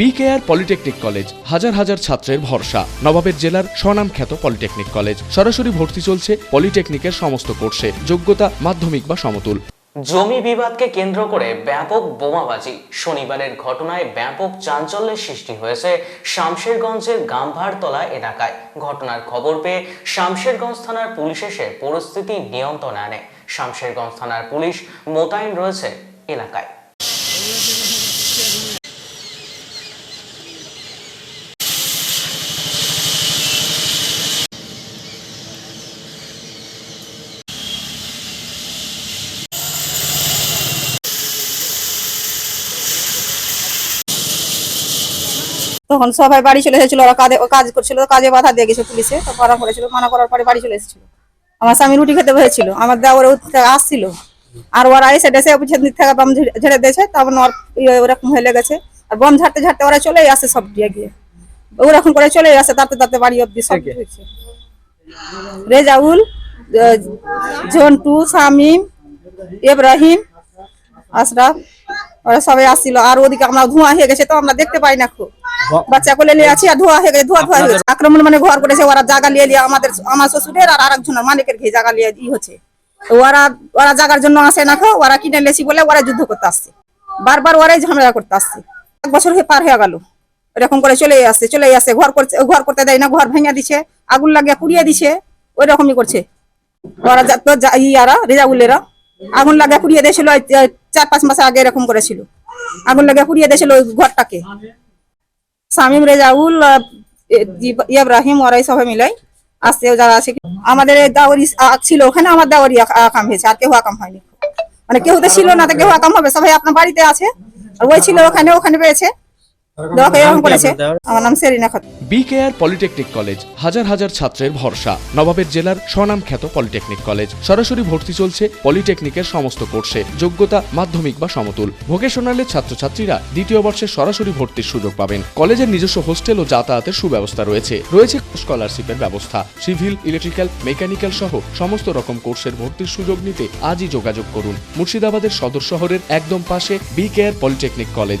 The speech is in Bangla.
বিকেআর পলিটেকনিক কলেজ হাজার হাজার ছাত্রের ভরসা। নবাবের জেলার স্বনামখ্যাত পলিটেকনিক কলেজ সরাসরি ভর্তি চলছে পলিটেকনিকের সমস্ত কোর্সে। যোগ্যতা মাধ্যমিক বা সমতুল। জমি বিবাদকে কেন্দ্র করে ব্যাপক বোমাবাজি। শনিবারের ঘটনায় ব্যাপক চাঞ্চল্যের সৃষ্টি হয়েছে শামশেরগঞ্জের গাম্ভারতলা এলাকায়। ঘটনার খবর পেয়ে শামশেরগঞ্জ থানার পুলিশ এসে পরিস্থিতি নিয়ন্ত্রণে আনে। শামশেরগঞ্জ থানার পুলিশ মোতায়েন রয়েছে এলাকায়। তখন সবাই বাড়ি চলে এসেছিল ওরা কাজে ও কাজ করছিল কাজে বাধা দিয়ে গেছে পুলিশে তো মানা করেছিল মানা করার পরে বাড়ি চলে এসেছিল। আমার স্বামী রুটি খেতে হয়েছিল আমার দেওয়ার আসছিল। আর ওরা এসে ডেসে থেকে বাম ঝেড়ে- দিয়েছে তখন ওর ইয়ে ওরকম হয়ে লেগেছে। আর বম ঝাড়তে ঝাড়তে ওরা চলেই আসে সব দিয়ে গিয়ে। ওরকম করে চলেই আসে তাতে তাতে বাড়ি অব্দি সব রেজাউল ঝন্টু শামিম ইব্রাহিম আশরাফ ওরা সবাই আসছিল। আর ওদিকে আমরা ধোঁয়া হয়ে গেছে তো আমরা দেখতে পাই না খুব। বাচ্চা কোলে নিয়ে আছি আর ধোয়া হয়ে গেছে, ধোয়া ধোয়া হয়ে গেছে। আক্রমণ মানে ঘর করেছে, ওরা জায়গা নিয়ে নিয়ে আমাদের, আমার শ্বশুরের আর আরেকজনের মালিকের ঘে জায়গা নিয়ে ই হচ্ছে। ওরা ওরা জায়গার জন্য আসে না ওরা কিনে লেছি বলে ওরা যুদ্ধ করতে আসছে। বারবার ওরাই ঝামেলা করতে আসছে। এক বছর হয়ে পার হয়ে গেল। এরকম করে চলে আসছে চলে আসছে। ঘর করছে, ঘর করতে দেয় না, ঘর ভেঙে দিছে, আগুন লাগিয়ে পুড়িয়ে দিছে ওই রকমই করছে। ওরা তো ইয়ারা, রেজাউলেরা, আগুন লাগিয়ে পুড়িয়ে দিয়েছিল চার পাঁচ মাস আগে এরকম করেছিল। আগুন লাগিয়ে পুড়িয়ে দিয়েছিল ওই ঘরটাকে। শামিম রেজাউল ইব্রাহিম ওরাই সবাই মিলাই আসতে যারা আছে আমাদের দাওয়ারি ছিল ওখানে আমার দাওয়ারি আকাম হয়েছে, আর কেউ আকাম হয়নি। মানে কেউ তো ছিল না, তো কেউ আকাম হবে, সবাই আপনার বাড়িতে আছে। ওই ছিল ওখানে ওখানে পেয়েছে। দেওয়াকে এরকম করেছে আমার নাম Serina Khatun BKR polytechnic college হাজার হাজার ছাত্রের ভরসা। নবাবের জেলার স্বনামখ্যাত পলিটেকনিক কলেজ। সরাসরি ভর্তি চলছে পলিটেকনিকের সমস্ত কোর্সে। যোগ্যতা মাধ্যমিক বা সমতুল। ভোকেশনালের ছাত্রছাত্রীরা দ্বিতীয় বর্ষে সরাসরি ভর্তির সুযোগ পাবেন। কলেজের নিজস্ব হোস্টেল ও যাতায়াতের সুব্যবস্থা রয়েছে। রয়েছে স্কলারশিপের ব্যবস্থা। সিভিল ইলেকট্রিক্যাল মেকানিক্যাল সহ সমস্ত রকম কোর্সের ভর্তির সুযোগ নিতে আজই যোগাযোগ করুন। মুর্শিদাবাদের সদর শহরের একদম পাশে BKR polytechnic college.